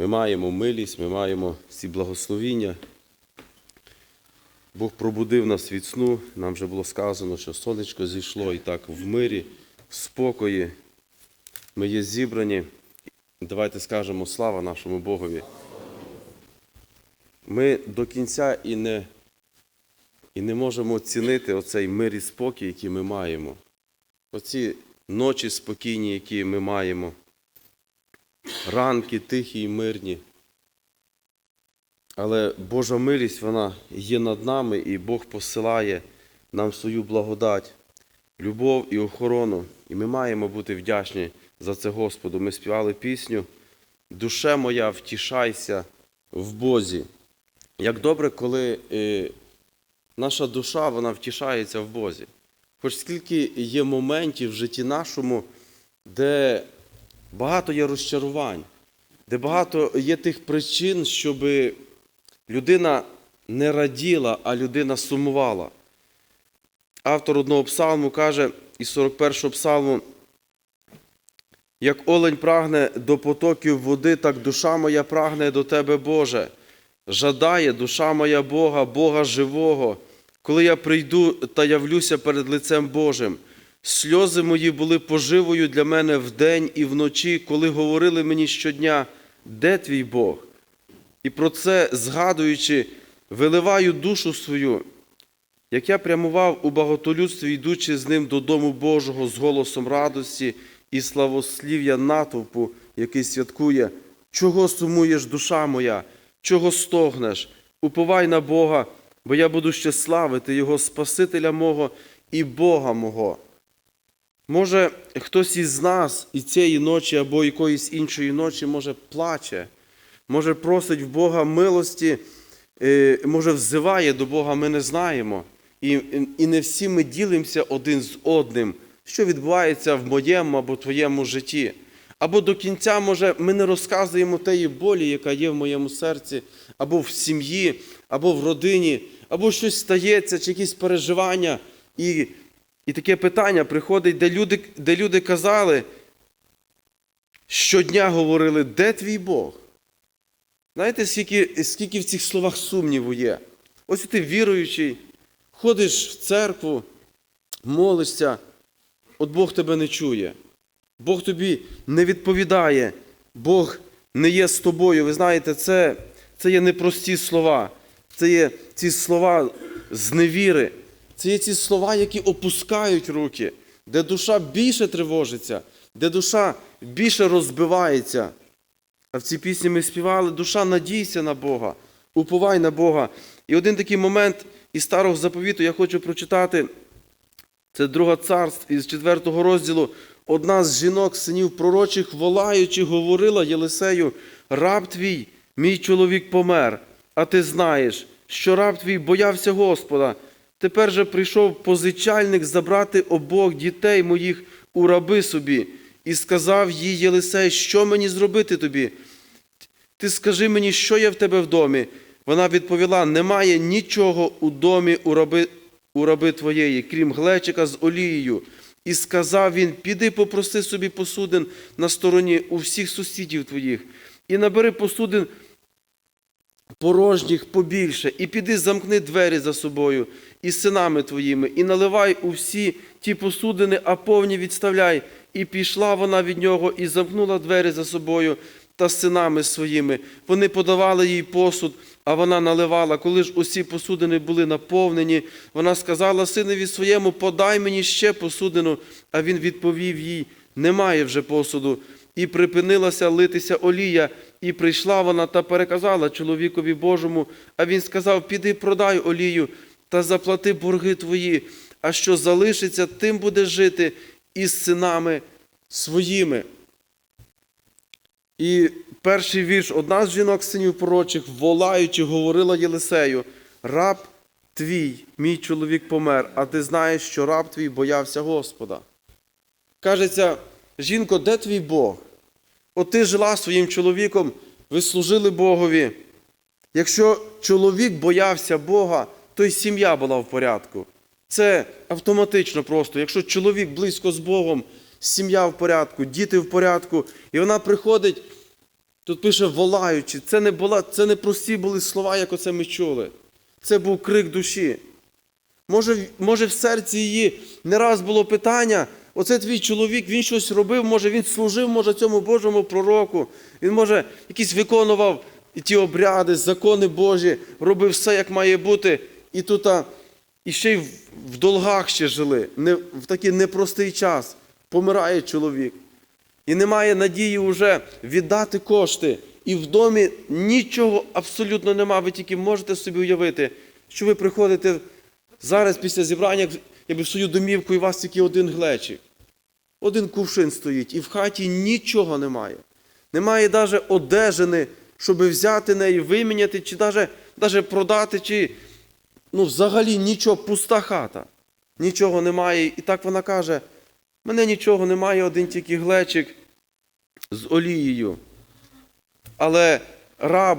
Ми маємо милість, ми маємо всі благословіння. Бог пробудив нас від сну. Нам вже було сказано, що сонечко зійшло і так в мирі, в спокої. Ми є зібрані. Давайте скажемо слава нашому Богові. Ми до кінця і не, і не можемо оцінити оцей мир і спокій, який ми маємо. Оці ночі спокійні, які ми маємо. Ранки тихі і мирні. Але Божа милість, вона є над нами, і Бог посилає нам свою благодать, любов і охорону. І ми маємо бути вдячні за це Господу. Ми співали пісню Душе моя, втішайся в Бозі. Як добре, коли е, наша душа вона втішається в Бозі. Хоч скільки є моментів в житті нашому, де багато є розчарувань, де багато є тих причин, щоб людина не раділа, а людина сумувала. Автор одного псалму каже із 41-го псалму, як олень прагне до потоків води, так душа моя прагне до тебе, Боже. Жадає душа моя Бога, Бога живого, коли я прийду та явлюся перед лицем Божим. Сльози мої були поживою для мене вдень і вночі, коли говорили мені щодня, де твій Бог? І про це, згадуючи, виливаю душу свою, як я прямував у багатолюдстві, йдучи з ним додому Божого з голосом радості і славослів'я натовпу, який святкує, чого сумуєш, душа моя, чого стогнеш, уповай на Бога, бо я буду ще славити Його Спасителя мого і Бога мого. Може, хтось із нас і цієї ночі або якоїсь іншої ночі, може, плаче, може, просить в Бога милості, е, може, взиває до Бога, ми не знаємо. І, і не всі ми ділимося один з одним, що відбувається в моєму або твоєму житті. Або до кінця, може, ми не розказуємо тієї болі, яка є в моєму серці, або в сім'ї, або в родині, або щось стається, чи якісь переживання. І і таке питання приходить, де люди, де люди казали, щодня говорили, де твій Бог? Знаєте, скільки, скільки в цих словах сумніву є? Ось ти віруючий, ходиш в церкву, молишся, от Бог тебе не чує. Бог тобі не відповідає, Бог не є з тобою. Ви знаєте, це, це є непрості слова. Це є ці слова з невіри. Це є ці слова, які опускають руки, де душа більше тривожиться, де душа більше розбивається. А в цій пісні ми співали душа надійся на Бога, уповай на Бога. І один такий момент із старого заповіту я хочу прочитати. Це друга царств із 4 розділу. Одна з жінок, синів пророчих, волаючи, говорила Єлисею, раб твій, мій чоловік помер, а ти знаєш, що раб твій боявся Господа. Тепер же прийшов позичальник забрати обох дітей моїх у раби собі, і сказав їй Єлисей, що мені зробити тобі? Ти скажи мені, що є в тебе в домі? Вона відповіла: немає нічого у домі у раби, у раби твоєї, крім глечика з олією. І сказав він: Піди попроси собі посудин на стороні у всіх сусідів твоїх, і набери посудин порожніх побільше, і піди замкни двері за собою і синами твоїми, і наливай у всі ті посудини, а повні відставляй. І пішла вона від нього, і замкнула двері за собою та синами своїми. Вони подавали їй посуд, а вона наливала. Коли ж усі посудини були наповнені, вона сказала синові своєму, подай мені ще посудину. А він відповів їй: немає вже посуду. І припинилася литися олія, і прийшла вона та переказала чоловікові Божому. А він сказав: Піди, продай олію та заплати борги твої, а що залишиться, тим буде жити із синами своїми. І перший вірш, одна з жінок синів пророчих, волаючи, говорила Єлисею, раб твій, мій чоловік помер, а ти знаєш, що раб твій боявся Господа. Кажеться, жінко, де твій Бог? От ти жила своїм чоловіком, ви служили Богові. Якщо чоловік боявся Бога, то й сім'я була в порядку. Це автоматично просто. Якщо чоловік близько з Богом, сім'я в порядку, діти в порядку, і вона приходить Тут пише волаючи. Це не, була, це не прості були слова, як оце ми чули. Це був крик душі. Може, може, в серці її не раз було питання: оце твій чоловік, він щось робив, може, він служив, може, цьому Божому пророку. Він, може, якісь виконував ті обряди, закони Божі, робив все, як має бути. І тут а, і ще й в, долгах ще жили, не, в такий непростий час. Помирає чоловік. І немає надії вже віддати кошти. І в домі нічого абсолютно нема. Ви тільки можете собі уявити, що ви приходите зараз після зібрання, якби в свою домівку, і у вас тільки один глечик. Один кувшин стоїть, і в хаті нічого немає. Немає навіть одежини, щоб взяти неї, виміняти, чи навіть, продати, чи ну, взагалі нічого, пуста хата. Нічого немає. І так вона каже: мене нічого немає, один тільки глечик з олією. Але раб,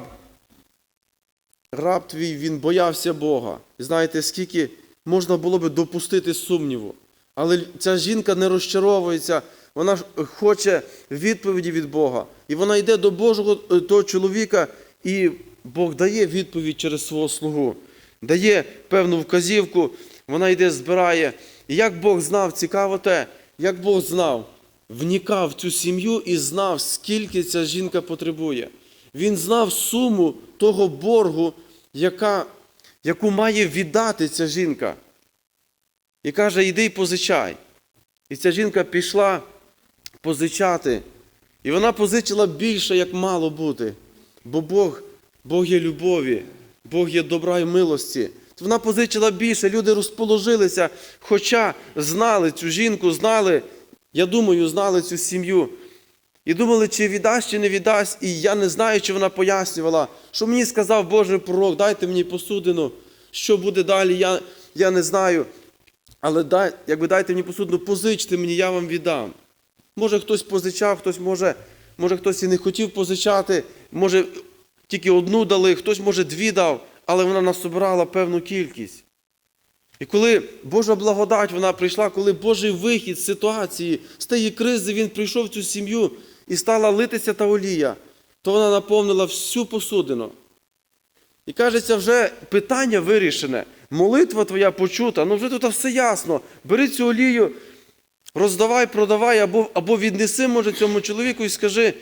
раб твій, він боявся Бога. І знаєте, скільки можна було би допустити сумніву. Але ця жінка не розчаровується, вона ж хоче відповіді від Бога. І вона йде до Божого е, того чоловіка, і Бог дає відповідь через свого слугу, дає певну вказівку, вона йде, збирає. І як Бог знав, цікаво те, як Бог знав, внікав в цю сім'ю і знав, скільки ця жінка потребує. Він знав суму того боргу, яка, яку має віддати ця жінка. І каже, йди й позичай. І ця жінка пішла позичати. І вона позичила більше, як мало бути. Бо Бог, Бог є любові, Бог є добра і милості. Вона позичила більше, люди розположилися, хоча знали цю жінку, знали, я думаю, знали цю сім'ю. І думали, чи віддасть, чи не віддасть. І я не знаю, чи вона пояснювала, що мені сказав Божий пророк, дайте мені посудину, що буде далі, я, я не знаю. Але дай, якби дайте мені посудину, позичте мені, я вам віддам. Може, хтось позичав, хтось може, може хтось і не хотів позичати, може тільки одну дали, хтось, може, дві дав, але вона насобирала певну кількість. І коли Божа благодать вона прийшла, коли Божий вихід з ситуації, з тієї кризи, він прийшов в цю сім'ю і стала литися та олія, то вона наповнила всю посудину. І кажеться, вже питання вирішене. Молитва твоя почута, ну вже тут все ясно. Бери цю олію, роздавай, продавай, або, або віднеси, може, цьому чоловіку і скажи,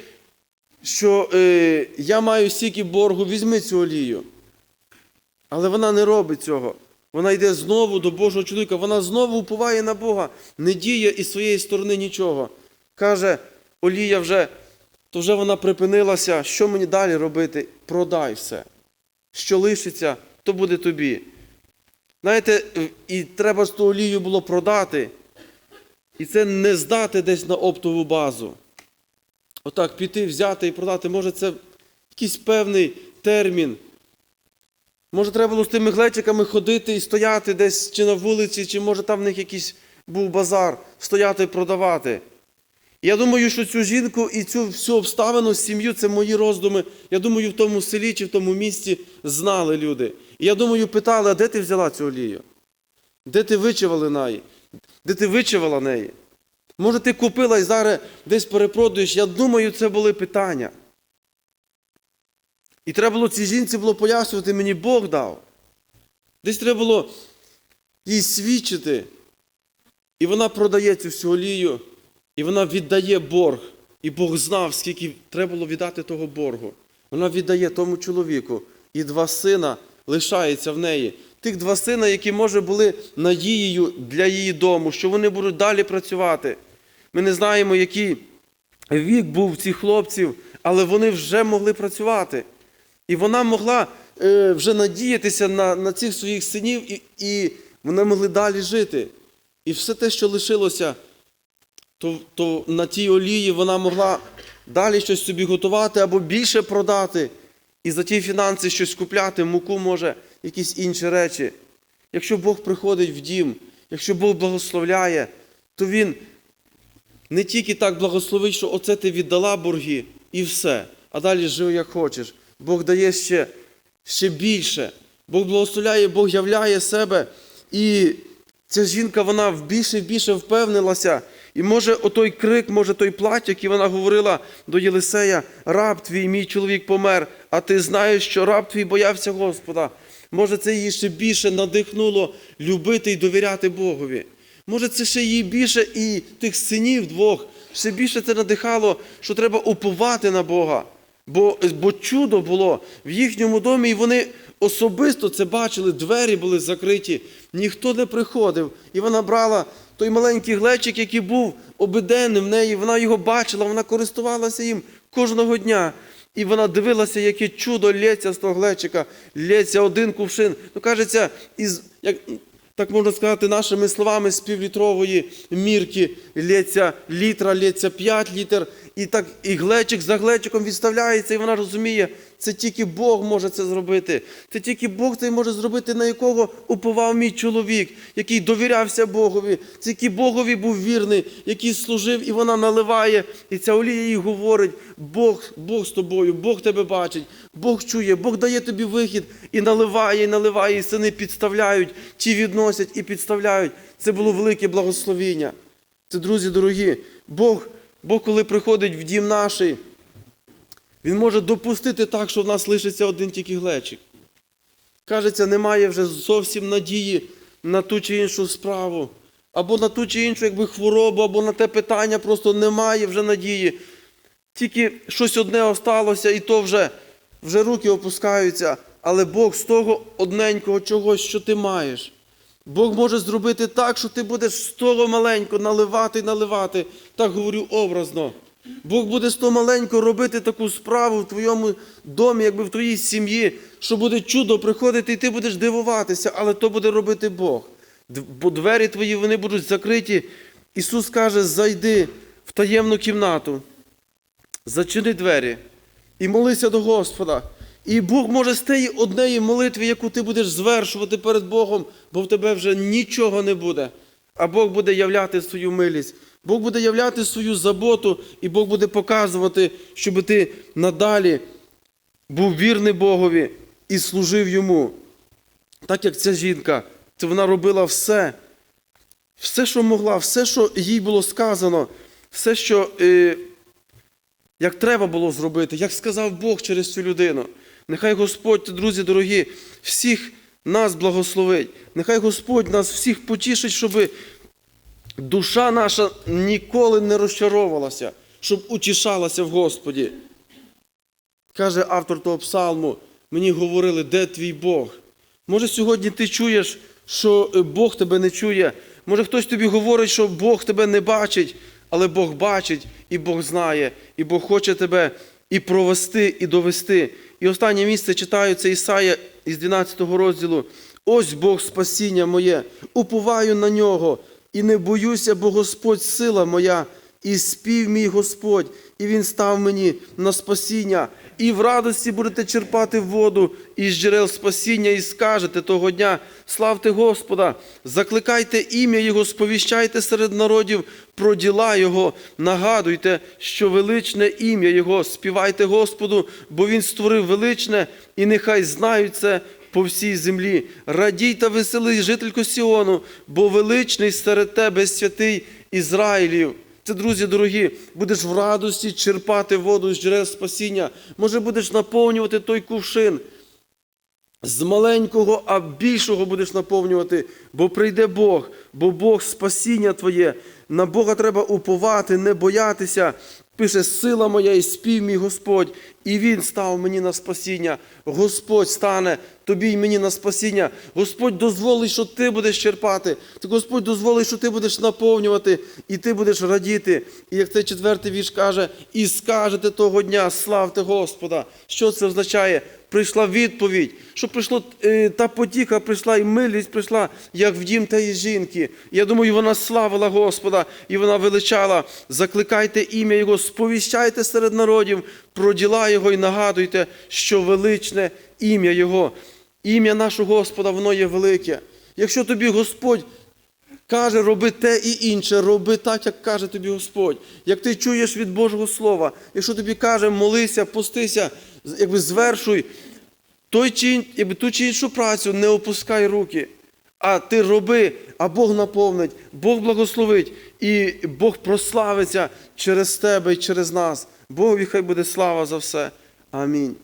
що е, я маю стільки боргу, візьми цю олію. Але вона не робить цього. Вона йде знову до Божого чоловіка, вона знову уповає на Бога, не діє із своєї сторони нічого. Каже, олія вже, то вже вона припинилася, що мені далі робити? Продай все. Що лишиться, то буде тобі. Знаєте, і треба ж ту олію було продати. І це не здати десь на оптову базу. Отак піти, взяти і продати. Може, це якийсь певний термін. Може, треба було з тими глечиками ходити і стояти десь чи на вулиці, чи може там в них якийсь був базар, стояти і продавати. Я думаю, що цю жінку і цю всю обставину, сім'ю, це мої роздуми. Я думаю, в тому селі чи в тому місті знали люди. І я думаю, питали, а де ти взяла цю олію? Де ти вичавала неї? Де ти вичавала неї? Може, ти купила і зараз десь перепродаєш? Я думаю, це були питання. І треба було цій жінці було пояснювати, мені Бог дав. Десь треба було їй свідчити. І вона продає цю всю олію, і вона віддає борг. І Бог знав, скільки треба було віддати того боргу. Вона віддає тому чоловіку. І два сина лишаються в неї. Тих два сина, які, може, були надією для її дому, що вони будуть далі працювати. Ми не знаємо, який вік був цих хлопців, але вони вже могли працювати. І вона могла е, вже надіятися на, на цих своїх синів, і, і вони могли далі жити. І все те, що лишилося, то, то на тій олії вона могла далі щось собі готувати або більше продати. І за ті фінанси щось купляти, муку може, якісь інші речі. Якщо Бог приходить в дім, якщо Бог благословляє, то Він не тільки так благословить, що оце ти віддала борги і все, а далі жив як хочеш. Бог дає ще, ще більше. Бог благословляє, Бог являє себе. І ця жінка, вона більше і більше впевнилася. І може отой крик, може той плач, який вона говорила до Єлисея, раб твій, мій чоловік помер, а ти знаєш, що раб твій боявся Господа. Може, це її ще більше надихнуло любити і довіряти Богові. Може, це ще її більше і тих синів двох, ще більше це надихало, що треба уповати на Бога. Бо, бо чудо було в їхньому домі, і вони особисто це бачили, двері були закриті, ніхто не приходив. І вона брала той маленький глечик, який був обиденним в неї, вона його бачила, вона користувалася їм кожного дня. І вона дивилася, яке чудо лється з того глечика, лється один кувшин. Ну, кажеться, із, як, так можна сказати, нашими словами з півлітрової мірки лється літра, лється 5 літр, і так і глечик за глечиком відставляється, і вона розуміє, це тільки Бог може це зробити. Це тільки Бог це може зробити, на якого уповав мій чоловік, який довірявся Богові, це який Богові був вірний, який служив, і вона наливає. І ця олія їй говорить: Бог, Бог з тобою, Бог тебе бачить, Бог чує, Бог дає тобі вихід і наливає, і наливає, і сини підставляють, ті відносять і підставляють. Це було велике благословіння. Це, друзі дорогі, Бог, Бог, коли приходить в дім наш, Він може допустити так, що в нас лишиться один тільки глечик. Кажеться, немає вже зовсім надії на ту чи іншу справу, або на ту чи іншу якби, хворобу, або на те питання, просто немає вже надії. Тільки щось одне осталося, і то вже, вже руки опускаються. Але Бог з того одненького чогось, що ти маєш. Бог може зробити так, що ти будеш з того маленького наливати і наливати. Так говорю образно. Бог буде з того маленького робити таку справу в твоєму домі, якби в твоїй сім'ї, що буде чудо приходити, і ти будеш дивуватися, але то буде робити Бог. Бо двері твої вони будуть закриті. Ісус каже: зайди в таємну кімнату, зачини двері і молися до Господа. І Бог може з тієї однієї молитви, яку ти будеш звершувати перед Богом, бо в тебе вже нічого не буде. А Бог буде являти свою милість. Бог буде являти свою заботу, і Бог буде показувати, щоб ти надалі був вірний Богові і служив йому. Так як ця жінка, це вона робила все, все, що могла, все, що їй було сказано, все, що е, як треба було зробити, як сказав Бог через цю людину. Нехай Господь, друзі дорогі, всіх нас благословить. Нехай Господь нас всіх потішить, щоб душа наша ніколи не розчаровувалася, щоб утішалася в Господі. Каже автор того псалму, мені говорили, де твій Бог? Може, сьогодні ти чуєш, що е, Бог тебе не чує. Може, хтось тобі говорить, що Бог тебе не бачить, але Бог бачить, і Бог знає, і Бог хоче тебе і провести, і довести. І останнє місце читаю це Ісая із 12 розділу. Ось Бог спасіння моє, уповаю на нього, і не боюся, бо Господь сила моя, і спів мій Господь, і Він став мені на спасіння. І в радості будете черпати воду із джерел спасіння, і скажете того дня: славте Господа, закликайте ім'я Його, сповіщайте серед народів про діла Його, нагадуйте, що величне ім'я Його, співайте Господу, бо Він створив величне, і нехай знають це по всій землі. Радій та веселий, жителько Сіону, бо величний серед тебе святий Ізраїлів. Це, друзі дорогі, будеш в радості черпати воду з джерел спасіння. Може, будеш наповнювати той кувшин. З маленького, а більшого будеш наповнювати, бо прийде Бог, бо Бог спасіння твоє. На Бога треба уповати, не боятися. Пише, сила моя і спів мій Господь, і Він став мені на спасіння. Господь стане тобі й мені на спасіння. Господь дозволить, що ти будеш черпати. Господь дозволить, що ти будеш наповнювати, і ти будеш радіти. І як цей четвертий вірш каже, і скажете того дня, славте Господа. Що це означає? Прийшла відповідь, що прийшло е, та потіха, прийшла і милість прийшла, як в дім тієї жінки. Я думаю, вона славила Господа, і вона величала. Закликайте ім'я Його, сповіщайте серед народів про діла Його і нагадуйте, що величне ім'я Його. Ім'я нашого Господа, воно є велике. Якщо тобі Господь каже, роби те і інше, роби так, як каже тобі Господь. Як ти чуєш від Божого Слова, якщо тобі каже, молися, постися, якби звершуй той чи, якби, ту чи іншу працю, не опускай руки. А ти роби, а Бог наповнить, Бог благословить, і Бог прославиться через тебе і через нас. Богові хай буде слава за все. Амінь.